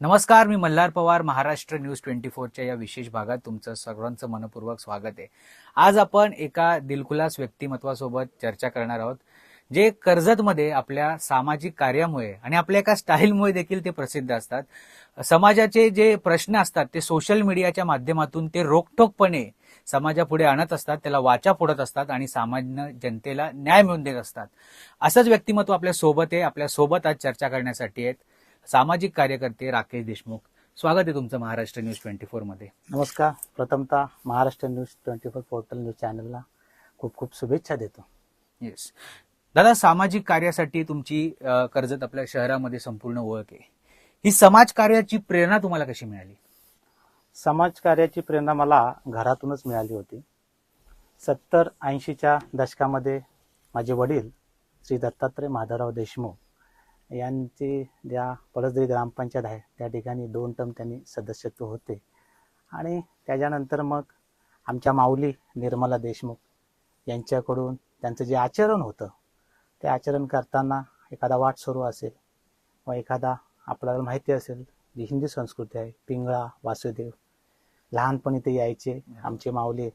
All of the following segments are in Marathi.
नमस्कार मी मल्हार पवार महाराष्ट्र न्यूज ट्वेंटी फोरच्या या विशेष भागात तुमचं सर्वांचं मनपूर्वक स्वागत आहे. आज आपण एका दिलखुलास व्यक्तिमत्वासोबत चर्चा करणार आहोत जे कर्जतमध्ये आपल्या सामाजिक कार्यामुळे आणि आपल्या एका स्टाईलमुळे देखील ते प्रसिद्ध असतात. समाजाचे जे प्रश्न असतात ते सोशल मीडियाच्या माध्यमातून ते रोखठोकपणे समाजापुढे आणत असतात त्याला वाचा फोडत असतात आणि सामान्य जनतेला न्याय मिळवून देत असतात. असंच व्यक्तिमत्व आपल्यासोबत आहे आपल्यासोबत आज चर्चा करण्यासाठी आहेत. सामाजिक कार्यकर्ते राकेश देशमुख. स्वागत आहे तुमचं महाराष्ट्र न्यूज ट्वेंटी फोरमध्ये. नमस्कार. प्रथमतः Maharashtra news twenty four portal news चॅनलला खूप खूप शुभेच्छा देतो. येस दादा सामाजिक कार्यासाठी तुमची अं, कर्जत आपल्या शहरामध्ये संपूर्ण ओळख आहे. ही समाज कार्याची प्रेरणा तुम्हाला कशी मिळाली? समाज कार्याची प्रेरणा मला घरातूनच मिळाली होती. सत्तर ऐंशीच्या दशकामध्ये माझे वडील श्री दत्तात्रय माधवराव देशमुख यांचे ज्या पळसदरी ग्रामपंचायत आहे त्या ठिकाणी दोन टर्म त्यांनी सदस्यत्व होते. आणि त्याच्यानंतर मग आमच्या माऊली निर्मला देशमुख यांच्याकडून त्यांचं जे आचरण होतं ते आचरण करताना एखादा वाट सुरू असेल व एखादा आपल्याला माहिती असेल जी हिंदी संस्कृती आहे पिंगळा वासुदेव लहानपणी ते यायचे आमचे माऊली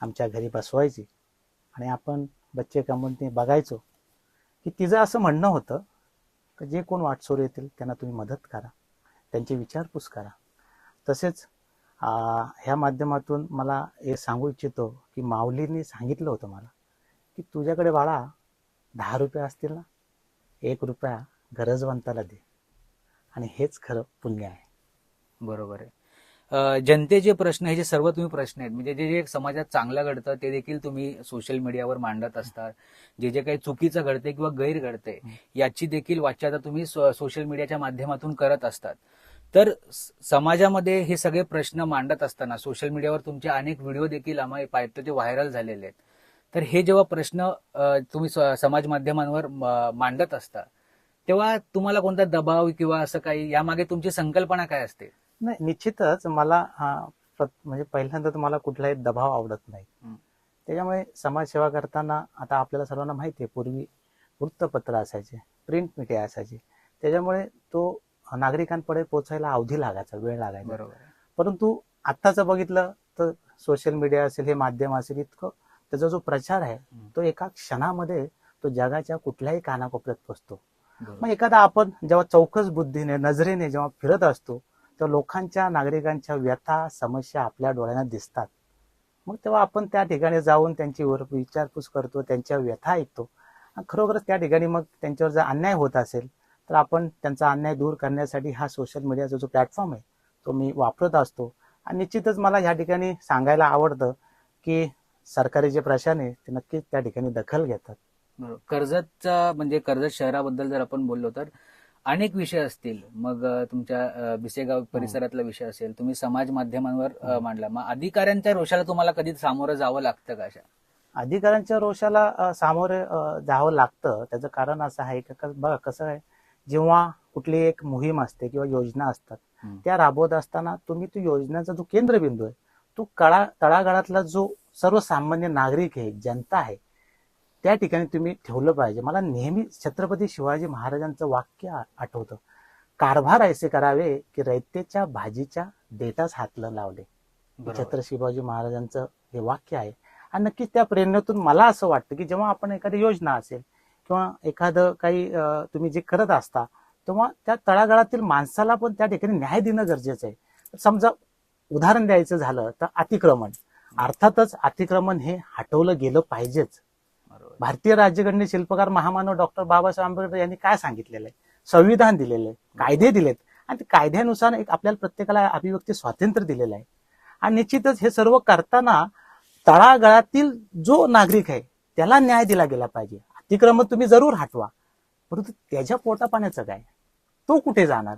आमच्या घरी बसवायचे. आणि आपण बच्चे कमून बघायचो. की तिचं असं म्हणणं होतं तर जे कोण वाटसोर येतील त्यांना तुम्ही मदत करा. त्यांची विचारपूस करा. तसेच ह्या माध्यमातून मला हे सांगू इच्छितो की माऊलींनी सांगितलं होतं मला की तुझ्याकडे बाळा दहा रुपये असतील ना? एक रुपया गरजवंताला दे. आणि हेच खरं पुण्य आहे. बरोबर आहे. जनतेचे प्रश्न हे जे सर्व तुम्ही प्रश्न आहेत म्हणजे जे जे समाजात चांगलं घडतं ते देखील तुम्ही सोशल मीडियावर मांडत असतात. जे जे काही चुकीचं घडते किंवा गैर घडते याची देखील वाच्यता तुम्ही सोशल मीडियाच्या माध्यमातून करत असतात. तर समाजामध्ये हे सगळे प्रश्न मांडत असताना सोशल मीडियावर तुमचे अनेक व्हिडिओ देखील आम्हाला पाहतो ते व्हायरल झालेले आहेत. तर हे जेव्हा प्रश्न तुम्ही समाज माध्यमांवर मांडत असता तेव्हा तुम्हाला कोणता दबाव किंवा असं काही यामागे तुमची संकल्पना काय असते? नाही निश्चितच मला हा, म्हणजे पहिल्यांदा तर मला कुठलाही दबाव आवडत नाही. त्याच्यामुळे समाजसेवा करताना आता आपल्याला सर्वांना माहिती आहे पूर्वी वृत्तपत्र असायचे प्रिंट मीडिया असायची. त्याच्यामुळे तो नागरिकांकडे पोचायला अवधी लागायचा वेळ लागायचा. बरोबर परंतु आत्ताचं बघितलं तर सोशल मीडिया असेल हे माध्यम असेल इतकं त्याचा जो प्रचार आहे तो एका क्षणामध्ये तो जगाच्या कुठल्याही कानाकोपऱ्यात पोचतो मग एखादा आपण जेव्हा चौकस बुद्धीने नजरेने जेव्हा फिरत असतो तेव्हा लोकांच्या नागरिकांच्या व्यथा समस्या आपल्या डोळ्यांना दिसतात. मग तेव्हा आपण त्या ठिकाणी जाऊन त्यांची वर- विचारपूस करतो त्यांच्या व्यथा ऐकतो. आणि खरोखरच त्या ठिकाणी मग त्यांच्यावर जर अन्याय होत असेल तर आपण त्यांचा अन्याय दूर करण्यासाठी हा सोशल मीडियाचा जो प्लॅटफॉर्म आहे तो मी वापरत असतो. आणि निश्चितच मला ह्या ठिकाणी सांगायला आवडतं की सरकारी जे प्रशासन आहे ते नक्कीच त्या ठिकाणी दखल घेतात. कर्जतचा म्हणजे कर्जत शहराबद्दल जर आपण बोललो तर अनेक विषय असतील. मग तुमच्या बिसेगाव परिसरातला विषय असेल तुम्ही समाज माध्यमांवर अ, मांडला. मग अधिकाऱ्यांच्या रोषाला तुम्हाला कधी सामोरं जावं लागतं का अशा? अधिकाऱ्यांच्या रोषाला सामोरे जावं लागतं. त्याचं कारण असं आहे की बघा कसं आहे जेव्हा कुठली एक मोहीम असते किंवा योजना असतात. त्या राबवत असताना तुम्ही तो योजनेचा जो केंद्रबिंदू आहे तो कळा तळागाळातला जो सर्वसामान्य नागरिक आहे जनता आहे त्या ठिकाणी तुम्ही ठेवलं पाहिजे. मला नेहमी छत्रपती शिवाजी महाराजांचं वाक्य आठवतं. कारभार ऐसे करावे की रयतेच्या भाजीच्या देठाच हातलं लावले. छत्र शिवाजी महाराजांचं हे वाक्य आहे. आणि नक्कीच त्या प्रेरणेतून मला असं वाटतं की जेव्हा आपण एखादी योजना असेल किंवा एखादं काही तुम्ही जे करत असता तेव्हा त्या तळागाळातील माणसाला पण त्या ठिकाणी न्याय देणं गरजेचं आहे. समजा उदाहरण द्यायचं झालं तर अतिक्रमण. अर्थातच अतिक्रमण हे हटवलं गेलं पाहिजेच. भारतीय राज्यघटने शिल्पकार महामानव डॉक्टर बाबासाहेब आंबेडकर यांनी काय सांगितलेलं आहे? संविधान दिलेलं आहे कायदे दिलेत. आणि ते कायद्यानुसार एक आपल्याला प्रत्येकाला अभिव्यक्ती स्वातंत्र्य दिलेलं आहे. आणि निश्चितच हे सर्व करताना तळागाळातील जो नागरिक आहे त्याला न्याय दिला गेला पाहिजे. अतिक्रमण तुम्ही जरूर हटवा. परंतु त्याच्या पोटा पाण्याचं काय? तो कुठे जाणार?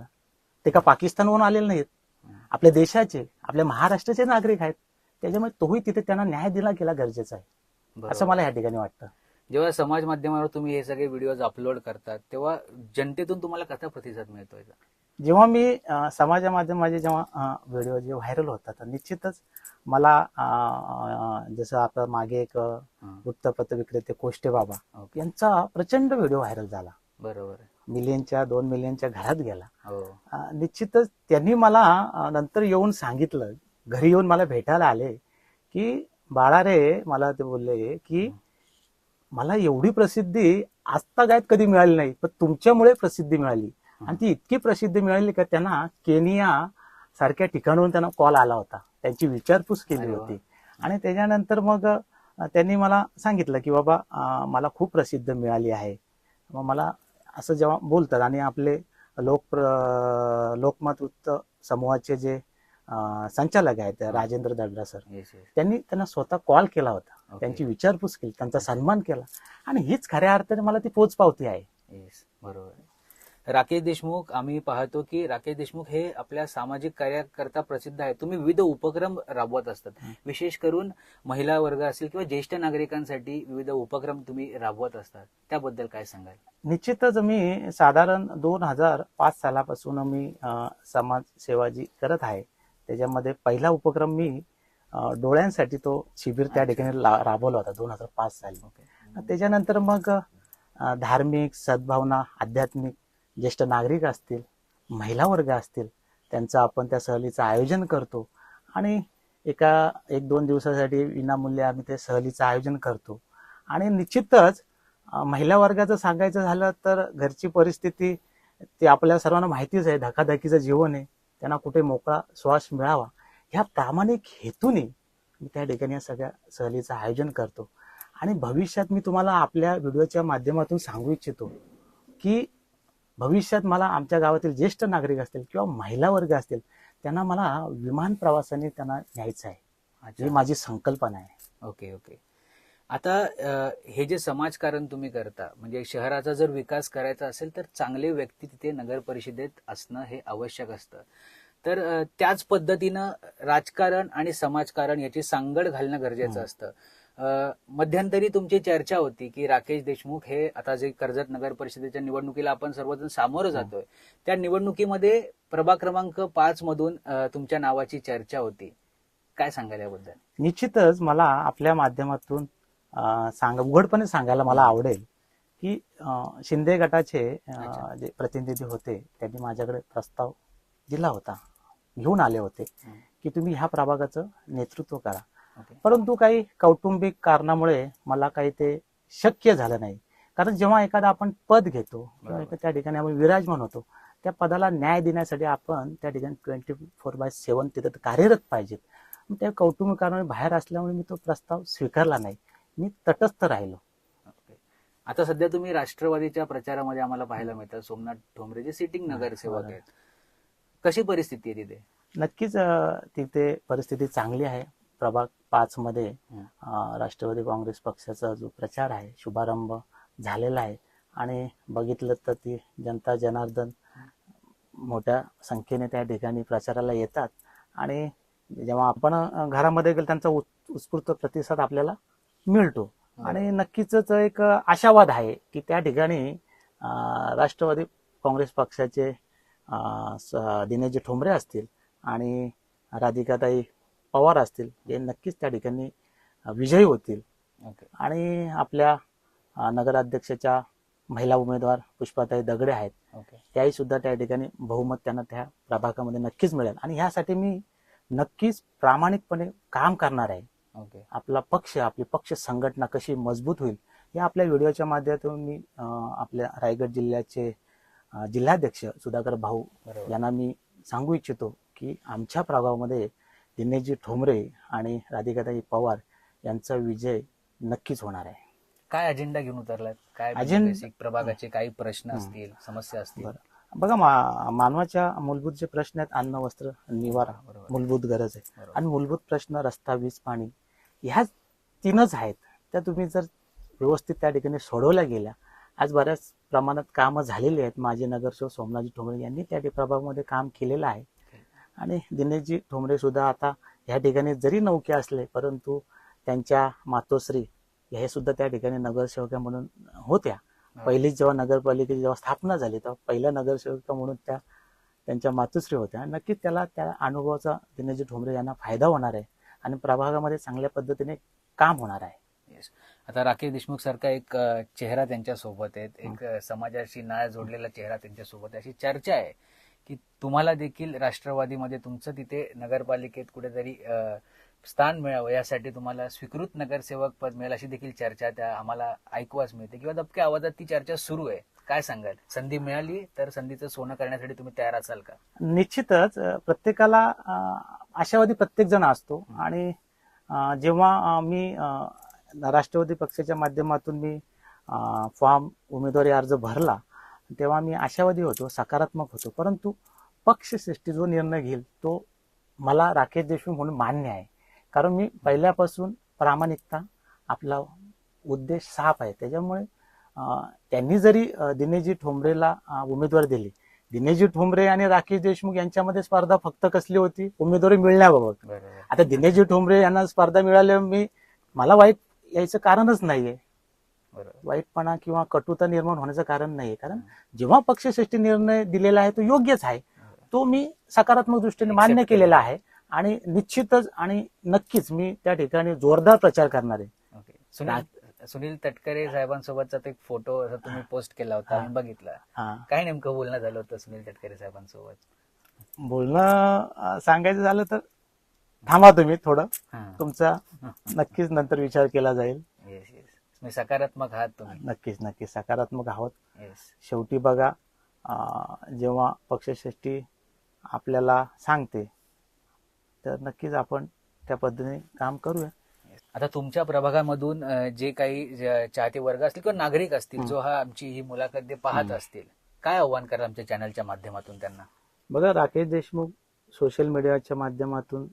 ते का पाकिस्तानवरून आलेले नाहीत? आपल्या देशाचे आपल्या महाराष्ट्राचे नागरिक आहेत. त्याच्यामुळे तोही तिथे त्यांना न्याय दिला गेला गरजेचा आहे. असं मला या ठिकाणी वाटतं. जेव्हा समाज माध्यमावर तुम्ही हे सगळे व्हिडिओज अपलोड करतात तेव्हा जनतेतून तुम्हाला कसा प्रतिसाद मिळतोय? जेव्हा मी समाजा माध्यमाचे जेव्हा व्हिडिओ जे व्हायरल होतात निश्चितच मला जसं आता मागे एक वृत्तपत्र विक्रेते कोष्टे बाबा यांचा प्रचंड व्हिडिओ व्हायरल झाला. बरोबर मिलियनच्या दोन मिलियनच्या घरात गेला. हो. निश्चितच त्यांनी मला नंतर येऊन सांगितलं घरी येऊन मला भेटायला आले की बाळा रे मला ते बोलले की मला एवढी प्रसिद्धी आजतागायत कधी मिळाली नाही पण तुमच्यामुळे प्रसिद्धी मिळाली. आणि ती इतकी प्रसिद्धी मिळाली का त्यांना केनिया सारख्या ठिकाणाहून त्यांना कॉल आला होता. त्यांची विचारपूस केली. होती. आणि त्याच्यानंतर मग त्यांनी मला सांगितलं की बाबा मला खूप प्रसिद्ध मिळाली आहे. मग मला असं जेव्हा बोलतात आणि आपले लोक लोकमत वृत्त समूहाचे जे संचालक आहेत राजेंद्र दडरा सर त्यांनी त्यांना स्वतः कॉल केला होता. त्यांची विचारपूस केली त्यांचा सन्मान केला. आणि हीच खऱ्या अर्थाने मला ती पोचपावती आहे. येस बरोबर आहे. राकेश देशमुख आम्ही पाहतो की राकेश देशमुख हे आपल्या सामाजिक कार्याकरता प्रसिद्ध आहे तुम्ही विविध उपक्रम राबवत असतात. विशेष करून महिला वर्ग असेल किंवा ज्येष्ठ नागरिकांसाठी विविध उपक्रम तुम्ही राबवत असतात. त्याबद्दल काय सांगाल? निश्चितच मी साधारण दोन हजार पाच सालापासून मी अं, समाज सेवा जी करत आहे त्याच्यामध्ये पहिला उपक्रम मी डोळ्यांसाठी तो शिबिर त्या ठिकाणी राबवला होता दोन हजार पाच साली. त्याच्यानंतर मग धार्मिक सद्भावना आध्यात्मिक ज्येष्ठ नागरिक असतील महिला वर्ग असतील त्यांचं आपण त्या सहलीचं आयोजन करतो. आणि एका एक दोन दिवसासाठी विनामूल्य आम्ही ते सहलीचं आयोजन करतो. आणि निश्चितच महिला वर्गाचं सांगायचं झालं तर घरची परिस्थिती ती आपल्या सर्वांना माहितीच आहे. धकाधकीचं जीवन आहे. त्यांना कुठे मोकळा श्वास मिळावा. ह्या प्रामाणिक हेतूने मी त्या ठिकाणी या सगळ्या सहलीचं आयोजन करतो. आणि भविष्यात मी तुम्हाला आपल्या व्हिडिओच्या माध्यमातून सांगू इच्छितो की भविष्यात मला आमच्या गावातील ज्येष्ठ नागरिक असतील किंवा महिला वर्ग असतील त्यांना मला विमान प्रवासाने त्यांना न्यायचं आहे. ही माझी संकल्पना आहे. Okay okay. आता हे जे समाजकारण तुम्ही करता म्हणजे शहराचा जर विकास करायचा असेल तर चांगले व्यक्ती तिथे नगर परिषदेत असणं हे आवश्यक असतं. तर त्याच पद्धतीनं राजकारण आणि समाजकारण याची सांगड घालणं गरजेचं. असतं. मध्यंतरी तुमची चर्चा होती की राकेश देशमुख हे आता जे कर्जत नगर परिषदेच्या निवडणुकीला आपण सर्वजण सामोरं जातोय त्या निवडणुकीमध्ये प्रभाग क्रमांक पाच मधून तुमच्या नावाची चर्चा होती. काय सांगाल याबद्दल? निश्चितच मला आपल्या माध्यमातून सांग उघडपणे सांगायला मला आवडेल की शिंदे गटाचे. जे प्रतिनिधी होते त्यांनी माझ्याकडे प्रस्ताव दिला होता. घेऊन आले होते. की तुम्ही ह्या प्रभागाचं नेतृत्व करा. परंतु काही कौटुंबिक कारणामुळे मला काही ते शक्य झालं नाही. कारण जेव्हा एखादा आपण पद घेतो त्या ठिकाणी आपण विराजमान होतो त्या पदाला न्याय देण्यासाठी आपण त्या ठिकाणी ट्वेंटी फोर बाय सेव्हन तिथं कार्यरत पाहिजेत. त्या कौटुंबिक कारणामुळे बाहेर असल्यामुळे मी तो प्रस्ताव स्वीकारला नाही. मी तटस्थ राहिलो. आता सध्या तुम्ही राष्ट्रवादीच्या प्रचारामध्ये आम्हाला पाहायला मिळतात सोमनाथ ठोंबरे जे सिटिंग नगरसेवक. आहेत. कशी परिस्थिती आहे तिथे? नक्कीच तिथे परिस्थिती चांगली आहे. प्रभाग पाच मध्ये राष्ट्रवादी काँग्रेस पक्षाचा जो प्रचार आहे शुभारंभ झालेला आहे. आणि बघितलं तर ती जनता जनार्दन मोठ्या संख्येने त्या ठिकाणी प्रचाराला येतात. आणि जेव्हा आपण घरामध्ये गेलो त्यांचा उत्- उत्स्फूर्त प्रतिसाद आपल्याला मिळतो. आणि नक्कीच एक आशावाद आहे की त्या ठिकाणी राष्ट्रवादी काँग्रेस पक्षाचे दिनेशजी ठोंबरे असतील आणि राधिकाताई पवार असतील हे नक्कीच त्या ठिकाणी विजयी होतील. ओके आणि आपल्या नगराध्यक्षाच्या महिला उमेदवार पुष्पाताई दगडे आहेत. ओके त्याही सुद्धा त्या ठिकाणी बहुमत त्यांना त्या प्रभागामध्ये नक्कीच मिळेल. आणि ह्यासाठी मी नक्कीच प्रामाणिकपणे काम करणार आहे. ओके आपला पक्ष आपली पक्ष संघटना कशी मजबूत होईल हे आपल्या व्हिडिओच्या माध्यमातून मी आपल्या रायगड जिल्ह्याचे अं, जिल्हाध्यक्ष सुधाकर भाऊ बरोबर. यांना मी सांगू इच्छितो की आमच्या प्रभागामध्ये दिनेशजी ठोंबरे आणि राधिकाताई पवार यांचा विजय नक्कीच होणार आहे. काय अजेंडा घेऊन उतरलात? काय अजेंडा- बेसिक प्रभागाचे काही प्रश्न. असतील समस्या असतील? बरं. बघा मा मानवाच्या मूलभूत जे प्रश्न आहेत अन्न वस्त्र निवारा बरोबर. मूलभूत गरज आहे. बरोबर. आणि मूलभूत प्रश्न रस्ता वीज पाणी ह्या तीनच आहेत. त्या तुम्ही जर व्यवस्थित त्या ठिकाणी सोडवल्या गेल्या आज बऱ्याच प्रमाणात कामं झालेली आहेत. माझे नगरसेवक सोमनाथजी ठोंबरे यांनी त्या प्रभागामध्ये काम केलेलं आहे. आणि दिनेशजी ठोंबरे सुद्धा आता ह्या ठिकाणी जरी नौके असले परंतु त्यांच्या मातोश्री हे सुद्धा त्या ठिकाणी नगरसेवका म्हणून होत्या. पहिलीच जेव्हा नगरपालिकेची जेव्हा स्थापना झाली तेव्हा पहिल्या नगरसेविका म्हणून त्या त्यांच्या मातुश्री होत्या. नक्कीच त्याला त्या अनुभवाचा दिनेशजी ठोंबरे यांना फायदा होणार आहे आणि प्रभागामध्ये चांगल्या पद्धतीने काम होणार आहे. आता राकेश देशमुख सारखा एक चेहरा त्यांच्यासोबत आहे एक समाजाशी नाळ जोडलेला चेहरा त्यांच्यासोबत आहे. अशी चर्चा आहे की तुम्हाला देखील राष्ट्रवादीमध्ये तुमचं तिथे नगरपालिकेत कुठेतरी स्थान मिळावं यासाठी तुम्हाला स्वीकृत नगरसेवक पद मिळेल अशी देखील चर्चा त्या आम्हाला ऐकवाच मिळते किंवा दबक्या आवाजात ती चर्चा सुरू आहे. काय सांगाल? संधी मिळाली तर संधीचं सोनं करण्यासाठी तुम्ही तयार असाल का? निश्चितच प्रत्येकाला आशावादी प्रत्येक जण असतो आणि जेव्हा मी राष्ट्रवादी पक्षाच्या माध्यमातून मी फॉर्म उमेदवारी अर्ज भरला तेव्हा मी आशावादी होतो सकारात्मक होतो. परंतु पक्षश्रेष्ठी जो निर्णय घेईल तो मला राकेश देशमुख म्हणून मान्य आहे. कारण मी पहिल्यापासून प्रामाणिकता आपला उद्देश साफ आहे. त्याच्यामुळे त्यांनी जरी अ, दिनेशजी ठोंबरेला उमेदवारी दिली दिनेशजी ठोंबरे आणि राकेश देशमुख यांच्यामध्ये स्पर्धा फक्त कसली होती? उमेदवारी मिळण्याबाबत. आता दिनेशजी ठोंबरे यांना स्पर्धा मिळाल्यावर मी मला वाईट यायचं कारणच नाहीये. बरोबर. वाईटपणा किंवा कटुता निर्माण होण्याचं कारण नाहीये. कारण जेव्हा पक्षश्रेष्ठी निर्णय दिलेला आहे तो योग्यच आहे. तो मी सकारात्मक दृष्टीने मान्य केलेला आहे आणि निश्चितच आणि नक्कीच मी त्या ठिकाणी जोरदार प्रचार करणार आहे. सुनील तटकरे साहेबांसोबतचा एक फोटो असा तुम्ही पोस्ट केला होता. मी बघितला. हा. काय नेमकं बोलणं झालं होतं सुनील तटकरे साहेबांसोबत? बोलणं सांगायचं झालं तर थांबा तुम्ही थोडं. हा. तुमचा नक्कीच नंतर विचार केला जाईल. येस येस तुम्ही सकारात्मक आहात तुम्ही. नक्कीच नक्कीच सकारात्मक आहोत. येस शेवटी बघा अं, जेव्हा पक्षश्रेष्ठी आपल्याला सांगते तर नक्कीच आपण त्या पद्धतीने काम करूया. आता तुमच्या प्रभागामधून अं, जे काही ज- चाहते वर्ग असतील किंवा नागरिक असतील. जो हा आमची ही मुलाखत जे पाहत. असतील काय आव्हान करा आमच्या चॅनलच्या माध्यमातून त्यांना? बघा राकेश देशमुख सोशल मीडियाच्या माध्यमातून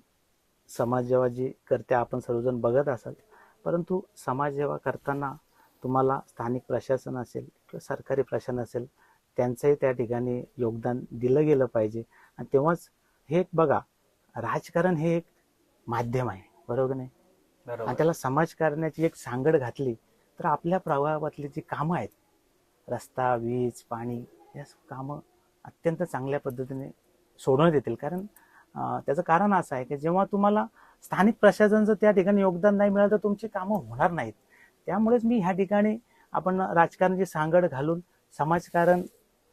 समाज जेव्हा जी करते आपण सर्वजण बघत असाल. परंतु समाज जेव्हा करताना तुम्हाला स्थानिक प्रशासन असेल किंवा सरकारी प्रशासन असेल त्यांचंही त्या ठिकाणी योगदान दिलं गेलं पाहिजे. आणि तेव्हाच हे एक बघा राजकारण हे एक माध्यम आहे. बरोबर नाही? आणि बरोबर त्याला समाजकारणाची एक सांगड घातली तर आपल्या प्रभागातली जी कामं आहेत रस्ता वीज पाणी या कामं अत्यंत चांगल्या पद्धतीने सोडवण्यात येतील. कारण त्याचं कारण असं आहे की जेव्हा तुम्हाला स्थानिक प्रशासनाचं त्या ठिकाणी योगदान नाही मिळालं तर तुमची कामं होणार नाहीत. त्यामुळेच मी ह्या ठिकाणी आपण राजकारणाची सांगड घालून समाजकारण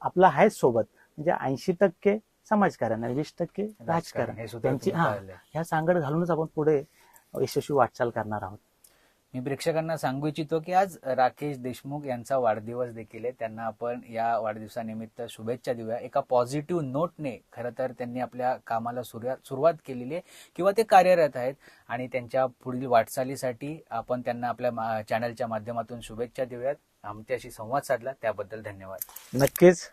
आपलं आहेच सोबत म्हणजे ऐंशी टक्के समाजकारण आणि वीस टक्के राजकारण त्यांची हा. ह्या सांगड घालूनच आपण पुढे यशस्वी वाटचाल करणार आहोत. मी प्रेक्षकांना सांगू इच्छितो की आज राकेश देशमुख यांचा वाढदिवस देखील आहे. त्यांना आपण या वाढदिवसानिमित्त शुभेच्छा देऊया. एका पॉझिटिव्ह नोटने खरं तर त्यांनी आपल्या कामाला सुरुवात सुरुवात केलेली आहे किंवा ते कार्यरत आहेत आणि त्यांच्या पुढील वाटचालीसाठी आपण त्यांना आपल्या मा- चॅनलच्या माध्यमातून शुभेच्छा देऊयात. आमच्याशी संवाद साधला. त्याबद्दल धन्यवाद. नक्कीच.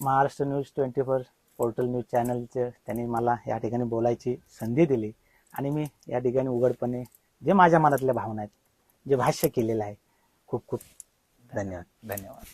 Maharashtra news twenty four portal news चॅनलचे त्यांनी मला या ठिकाणी बोलायची संधी दिली आणि मी या ठिकाणी उघडपणे जे माझ्या मनातल्या भावना आहेत जे भाष्य केलेलं आहे. खूप खूप धन्यवाद. धन्यवाद.